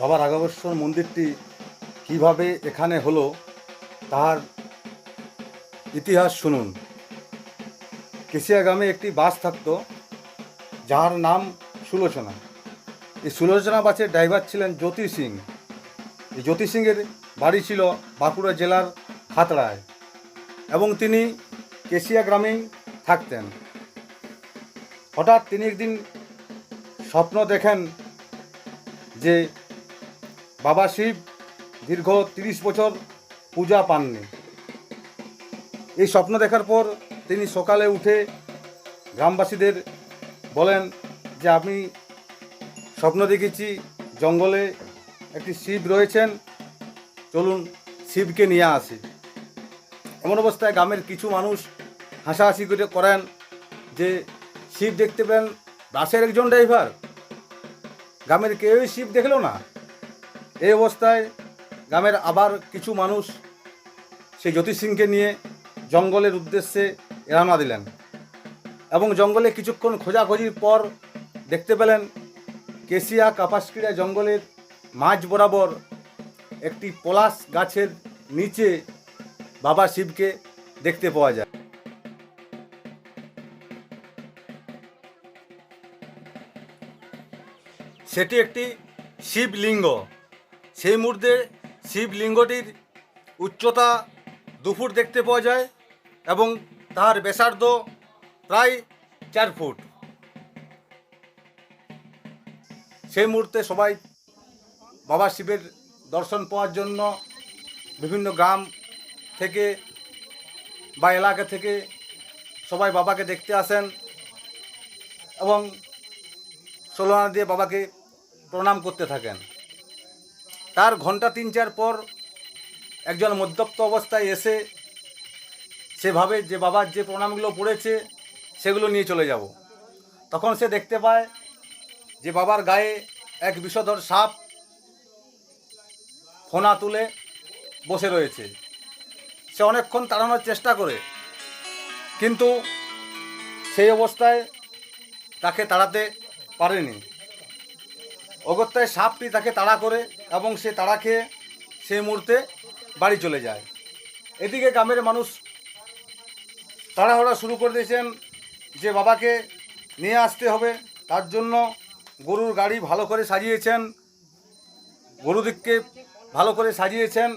বাবা রাঘবেশ্বর মন্দিরটি কীভাবে এখানে হলো, তার ইতিহাস শুনুন। কেশিয়া গ্রামে একটি বাস থাকতো, যার নাম সুলোচনা। এই সুলোচনা বাসের ড্রাইভার ছিলেন জ্যোতি সিং। এই জ্যোতি সিংয়ের বাড়ি ছিল বাঁকুড়া জেলার খাতড়ায় এবং তিনি কেশিয়া গ্রামেই থাকতেন। হঠাৎ তিনি একদিন স্বপ্ন দেখেন যে বাবা শিব দীর্ঘ তিরিশ বছর পূজা পাননি। এই স্বপ্ন দেখার পর তিনি সকালে উঠে গ্রামবাসীদের বলেন যে আমি স্বপ্ন দেখেছি, জঙ্গলে একটি শিব রয়েছেন, চলুন শিবকে নিয়ে আসি। এমন অবস্থায় গ্রামের কিছু মানুষ হাসাহাসি করে করেন যে, শিব দেখতে পেলেন বাসের একজন ড্রাইভার। গ্রামের কেউই শিব দেখল না। এই অবস্থায় গ্রামের আবার কিছু মানুষ সেই জ্যোতি সিংকে নিয়ে জঙ্গলের উদ্দেশ্যে রওনা দিলেন এবং জঙ্গলে কিছুক্ষণ খোঁজাখুঁজির পর দেখতে পেলেন কেশিয়া কাপাসকিড়া জঙ্গলের মাঝ বরাবর একটি পলাশ গাছের নিচে বাবা শিবকে দেখতে পাওয়া যায়। সেটি একটি শিবলিঙ্গ। সেই মুহূর্তে শিবলিঙ্গটির উচ্চতা দু ফুট দেখতে পাওয়া যায় এবং তার ব্যাসার্ধ প্রায় চার ফুট। সেই মুহূর্তে সবাই বাবা শিবের দর্শন পাওয়ার জন্য বিভিন্ন গ্রাম থেকে বা এলাকা থেকে সবাই বাবাকে দেখতে আসেন এবং ষোলোনা দিয়ে বাবাকে প্রণাম করতে থাকেন। তার ঘণ্টা তিন চার পর একজন মদ্যপ্ত অবস্থায় এসে সেভাবে যে বাবার যে প্রণামগুলো পড়েছে, সেগুলো নিয়ে চলে যাব। তখন সে দেখতে পায় যে বাবার গায়ে এক বিষধর সাপ ফোনা তুলে বসে রয়েছে। সে অনেকক্ষণ তাড়ানোর চেষ্টা করে, কিন্তু সেই অবস্থায় তাকে তাড়াতে পারেনি। অগত্যায় সাপটি তাকে তাড়া করে এবং সে তাড়া খেয়ে সেই মুহূর্তে বাড়ি চলে যায়। এদিকে গ্রামের মানুষ তাড়াহড়া শুরু করে দিয়েছেন যে বাবাকে নিয়ে আসতে হবে। তার জন্য গরুর গাড়ি ভালো করে সাজিয়েছেন গরুদিককে ভালো করে সাজিয়েছেন।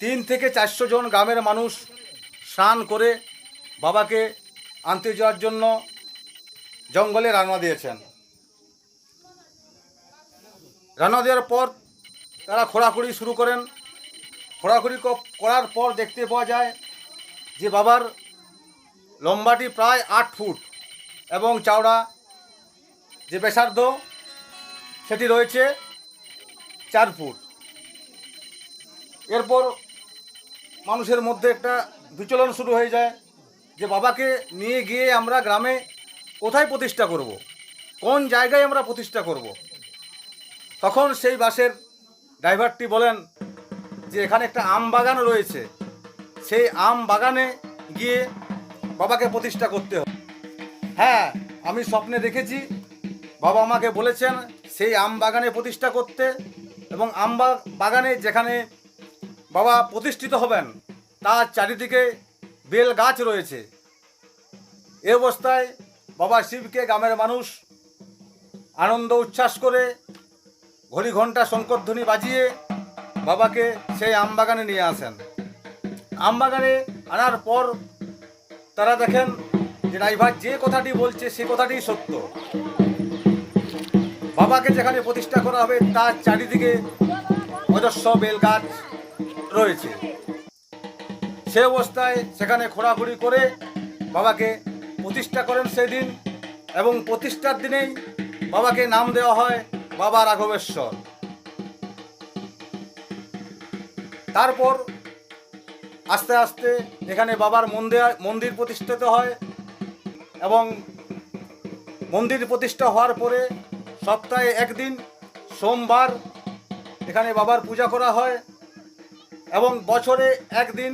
তিন থেকে চারশো জন গ্রামের মানুষ স্নান করে বাবাকে আনতে যাওয়ার জন্য জঙ্গলে রান্না দিয়েছেন। রান্না দেওয়ার পর তারা খোঁড়াখুড়ি শুরু করেন খোঁড়াখুড়ি করার পর দেখতে পাওয়া যায় যে বাবার লম্বাটি প্রায় আট ফুট এবং চওড়া যে বেসার্ধ সেটি রয়েছে চার ফুট এরপর মানুষের মধ্যে একটা বিচলন শুরু হয়ে যায় যে বাবাকে নিয়ে গিয়ে আমরা গ্রামে কোথায় প্রতিষ্ঠা করব। কোন জায়গায় আমরা প্রতিষ্ঠা করব। তখন সেই বাসের ড্রাইভারটি বলেন যে এখানে একটা আম বাগান রয়েছে। সেই আম বাগানে গিয়ে বাবাকে প্রতিষ্ঠা করতে হবে। হ্যাঁ আমি স্বপ্নে দেখেছি। বাবা আমাকে বলেছেন সেই আম বাগানে প্রতিষ্ঠা করতে এবং আম বাগানে যেখানে বাবা প্রতিষ্ঠিত হবেন, তার চারিদিকে বেল গাছ রয়েছে। এ অবস্থায় বাবা শিবকে গ্রামের মানুষ আনন্দ উচ্ছ্বাস করে ঘড়ি ঘণ্টা শঙ্করধ্বনি বাজিয়ে বাবাকে সেই আম বাগানে নিয়ে আসেন। আম বাগানে আনার পর তারা দেখেন যে ড্রাইভার যে কথাটি বলছে সে কথাটি সত্য। বাবাকে যেখানে প্রতিষ্ঠা করা হবে তার চারিদিকে অজস্র বেল গাছ রয়েছে। সে অবস্থায় সেখানে খোঁড়াখুড়ি করে বাবাকে প্রতিষ্ঠা করেন সেদিন এবং প্রতিষ্ঠার দিনেই বাবাকে নাম দেওয়া হয় বাবা রাঘবেশ্বর। তারপর আস্তে আস্তে এখানে বাবার মন্দির মন্দির প্রতিষ্ঠিত হয় এবং মন্দির প্রতিষ্ঠা হওয়ার পরে সপ্তাহে একদিন সোমবার এখানে বাবার পূজা করা হয় এবং বছরে একদিন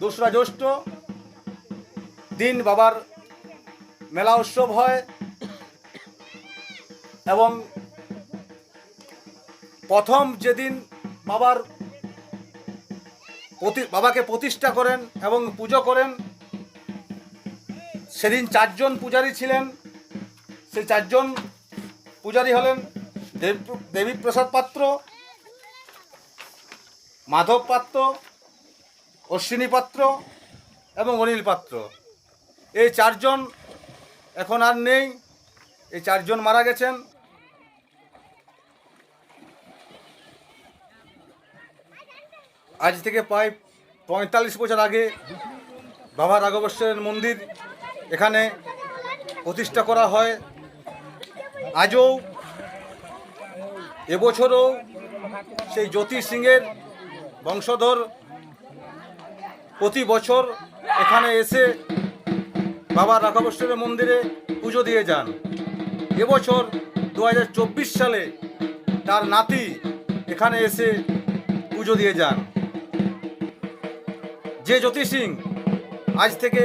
দোসরা জ্যৈষ্ঠ দিন বাবার মেলা উৎসব হয় এবং প্রথম যেদিন বাবার বাবাকে প্রতিষ্ঠা করেন এবং পুজো করেন, সেদিন চারজন পূজারী ছিলেন। সেই চারজন পূজারী হলেন দেব, দেবীপ্রসাদ পাত্র, মাধব পাত্র, অশ্বিনী পাত্র এবং অনিল পাত্র। এই চারজন এখন আর নেই। এই চারজন মারা গেছেন। আজ থেকে প্রায় পঁয়তাল্লিশ বছর আগে বাবা রাঘবেশ্বরের মন্দির এখানে প্রতিষ্ঠা করা হয়। আজও এবছরও সেই জ্যোতি সিংয়ের বংশধর প্রতি বছর এখানে এসে বাবা রাঘবেশ্বরের মন্দিরে পুজো দিয়ে যান। এবছর দু হাজার চব্বিশ সালে তার নাতি এখানে এসে পুজো দিয়ে যান। যে জ্যোতি সিং আজ থেকে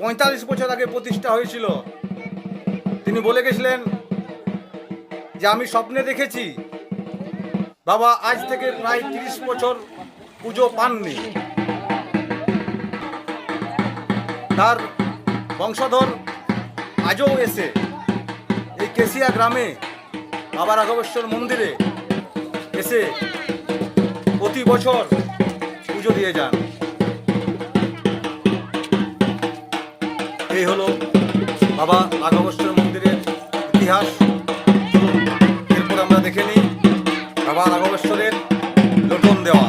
পঁয়তাল্লিশ বছর আগে প্রতিষ্ঠা হয়েছিল, তিনি বলে গেছিলেন যে আমি স্বপ্নে দেখেছি, বাবা আজ থেকে প্রায় তিরিশ বছর পুজো পাননি। তার বংশধর আজও এসে এই কেশিয়া গ্রামে বাবা রাঘবেশ্বর মন্দিরে এসে প্রতি বছর পুজো দিয়ে যান। এই হলো বাবা রাঘবেশ্বর মন্দিরের ইতিহাস। এরপর আমরা দেখে নিই বাবা রাঘবেশ্বরের লোটন দেওয়া।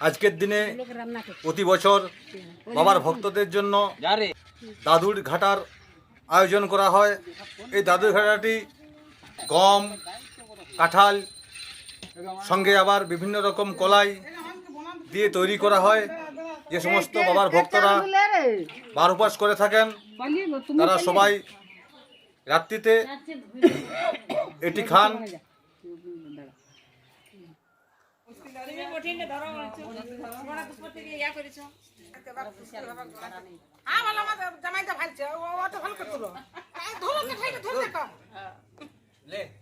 আজকের দিনে প্রতি বছর বাবার ভক্তদের জন্য দাদুর ঘাটার আয়োজন করা হয়। এই দাদুর ঘাটাটি গম কাঁঠাল সঙ্গে আবার বিভিন্ন রকম কলাই দিয়ে তৈরি করা হয়। যে সমস্ত বাবার ভক্তরা বার উপাস করে থাকেন, তারা সবাই রাত্রিতে এটি খান। ভালো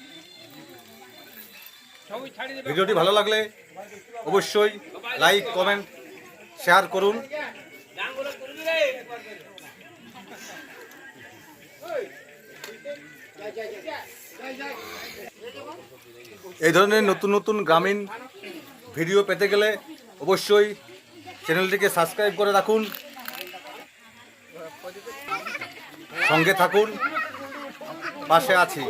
ভিডিওটি ভালো লাগলে অবশ্যই লাইক, কমেন্ট, শেয়ার করুন। এই ধরনের নতুন নতুন গ্রামীণ ভিডিও পেতে গেলে অবশ্যই চ্যানেলটিকে সাবস্ক্রাইব করে রাখুন। সঙ্গে থাকুন। পাশে আছি।